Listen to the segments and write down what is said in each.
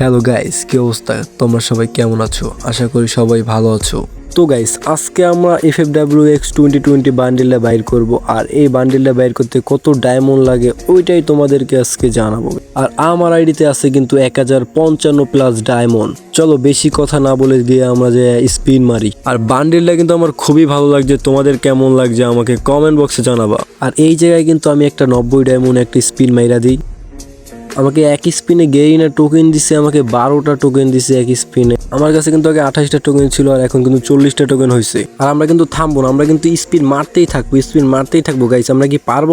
Hello guys কি অবস্থা? তোমরা সবাই কেমন আছো? আশা করি সবাই ভালো আছো। তো গাইস আজকে আমরা F F W X twenty twenty বান্ডিলটা বাইর করব। আর এই বান্ডিলটা বাইর করতে কত ডায়মন্ড লাগে, ওইটাই তোমাদেরকে আজকে জানাব। আর আমার আইডিতে আছে কিন্তু এক হাজার পঞ্চান্ন প্লাস ডায়মন্ড চলো বেশি কথা না বলে গিয়ে আমরা যে স্পিন মারি। আর বান্ডিলটা কিন্তু আমার খুবই ভালো লাগছে। তোমাদের কেমন লাগছে আমাকে কমেন্ট বক্সে জানাবা। আর এই জায়গায় কিন্তু আমি একটা নব্বই ডায়মন্ড একটা স্পিন মাইরা দিই। আমাকে এক স্পিনে গেইনা টোকেন দিছে, আমাকে বারোটা টোকেন দিছে এক স্পিনে। আমার কাছে কিন্তু আগে আঠাশটা টোকেন ছিল আর এখন কিন্তু চল্লিশটা টোকেন হয়েছে আর আমরা কিন্তু থামবো না, আমরা কিন্তু স্পিন মারতেই থাকব স্পিন মারতেই থাকব। গাইস আমরা কি পারব?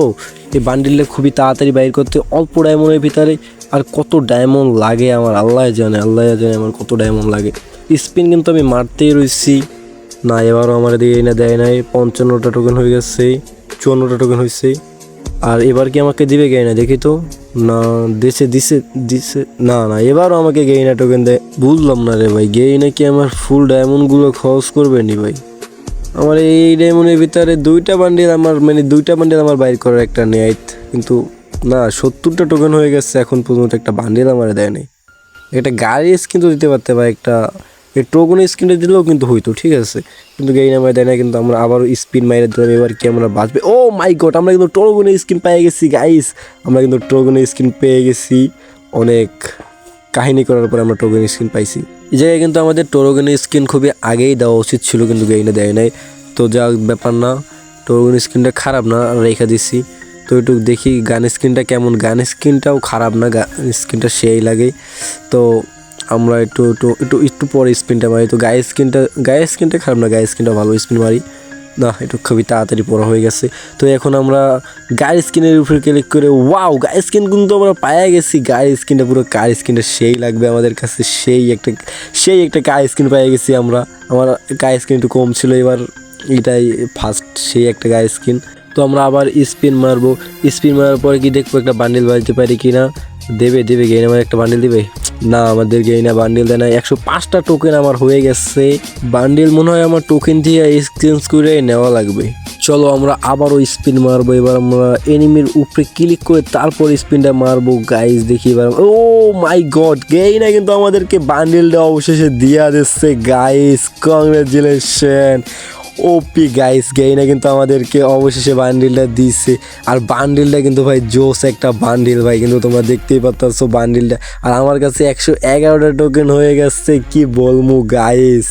এই বান্ডিলটা খুবই তাড়াতাড়ি বাইর করতে অল্প ডায়মন্ডের ভিতরে। আর কত ডায়মন্ড লাগে আমার, আল্লাহ জানে আল্লাহ জানে আমার কত ডায়মন্ড লাগে। স্পিন কিন্তু আমি মারতেই রয়েছি না, এবারও আমার দিয়ে না দেয় নাই। পঞ্চান্নটা টোকেন হয়ে গেছে, চুয়ান্নটা টোকেন হয়েছে আর এবার কি আমাকে দিবে গেইনা দেখি তো। না দেশে দিছে দিছে, না না, এবারও আমাকে গেইনা টোকেন দেয়। বুঝলাম না রে ভাই গেইনা কি আমার ফুল ডায়মন্ডগুলো খরচ করবে নি ভাই? আমার এই ডায়মন্ডের ভিতরে দুইটা বান্ডিল আমার মানে দুইটা বান্ডিল আমার বাইর করার একটা নেয় কিন্তু না, সত্তরটা টোকেন হয়ে গেছে, এখন পর্যন্ত একটা বান্ডিল আমার দেয়নি একটা গাড়ি কিন্তু দিতে পারতে বা একটা এই টোকন স্ক্রিনটা দিলেও কিন্তু হইতো, ঠিক আছে? কিন্তু গেই নামাই দেয় না কিন্তু আমরা আবারও স্পিন মাইরে দিলাম, এবার কি আমরা বাঁচবে? ও মাই গড, আমরা কিন্তু টোগনের স্কিন পেয়ে গেছি গাইস আমরা কিন্তু টোগনের স্কিন পেয়ে গেছি। অনেক কাহিনী করার পর আমরা টোগনের স্কিন পাইছি। এই জায়গায় কিন্তু আমাদের টোরগনের স্কিন খুবই আগেই দেওয়া উচিত ছিল, কিন্তু গেইনে দেয় নাই। তো যা ব্যাপার না টোরগনের স্কিনটা খারাপ না রেখে দিছি। তো একটু দেখি গান স্ক্রিনটা কেমন, গান স্ক্রিনটাও খারাপ না, গান স্ক্রিনটা সেই লাগে। তো আমরা একটু একটু একটু একটু পরে স্পিনটা মারি। তো গায়ে স্কিনটা গায়ে স্কিনটা খারাপ না গায়ে স্কিনটা ভালো স্পিন মারি। না, একটু খুবই তাড়াতাড়ি পড়া হয়ে গেছে। তো এখন আমরা গায়ের স্কিনের উপরে ক্লিক করে ওয়াও গায়ের স্কিন কিন্তু আমরা পায়ে গেছি। গায়ের স্কিনটা পুরো কার স্কিনটা সেই লাগবে আমাদের কাছে। সেই একটা সেই একটা গায়ে স্কিন পেয়ে গেছি আমরা। আমার গায়ে স্কিন একটু কম ছিল, এবার এটাই ফার্স্ট সেই একটা গায়ে স্কিন তো আমরা আবার স্পিন মারবো। স্পিন মারার পরে কি দেখব, একটা বান্ডিল বাজতে পারি কি না দেবে দেবে গেইন আমার একটা বান্ডিল দিবে? না, আমাদের গেইনা বান্ডিল দেয় না। একশো পাঁচটা টোকেন আমার হয়ে গেছে। বান্ডিল মনে হয় আমার টোকেন দিয়ে এক্সচেঞ্জ করে নেওয়া লাগবে। চলো আমরা আবারও স্পিন মারবো। এবার আমরা এনিমির উপরে ক্লিক করে তারপর স্পিনটা মারবো। গাইজ দেখি এবার ও মাই গড গেইনা কিন্তু আমাদেরকে বান্ডিলটা অবশেষে দিয়া দিচ্ছে। গাইস কংগ্রেচুলেশন ওপি গাইস গেইনা কিন্তু আমাদেরকে অবশেষে বান্ডিলটা দিচ্ছে আর বান্ডিলটা কিন্তু ভাই জোস একটা বান্ডিল ভাই, কিন্তু তোমরা দেখতেই পাচ্ছ বান্ডিলটা আর আমার কাছে একশো এগারোটা টোকেন হয়ে গেছে, কি বলব গাইস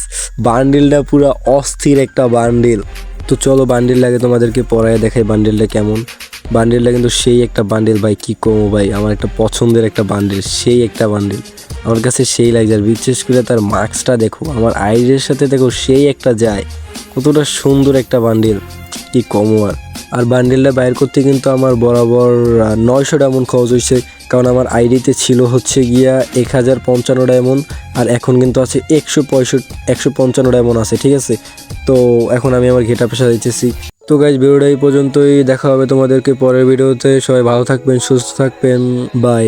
বান্ডিলটা পুরো অস্থির একটা বান্ডিল তো চলো বান্ডিল লাগে তোমাদেরকে পড়ায় দেখাই বান্ডিলটা কেমন? বান্ডিলটা কিন্তু সেই একটা বান্ডিল ভাই, কি কমো ভাই, আমার একটা পছন্দের একটা বান্ডিল সেই একটা বান্ডিল আমার কাছে সেই লাগছে, আর বিশেষ করে তার মার্কসটা দেখো, আমার আইডির সাথে দেখো সেই একটা যায়। কতটা সুন্দর একটা বান্ডিল কি কমো আর। আর বান্ডিলটা বাইর করতে কিন্তু আমার বরাবর নয়শো ডায়মন্ড খরচ হয়েছে। কারণ আমার আইডিতে ছিল হচ্ছে গিয়া এক হাজার পঞ্চান্ন ডায়মন্ড আর এখন কিন্তু আছে একশো পঁয়ষট্টি, একশো পঞ্চান্ন ডায়মন্ড আছে, ঠিক আছে? তো এখন আমি আমার ঘেটা পেশা দিতেছি। তো গাইজ ভিডিওটা এই পর্যন্তই। দেখা হবে তোমাদেরকে পরের ভিডিওতে। সবাই ভালো থাকবেন, সুস্থ থাকবেন। বাই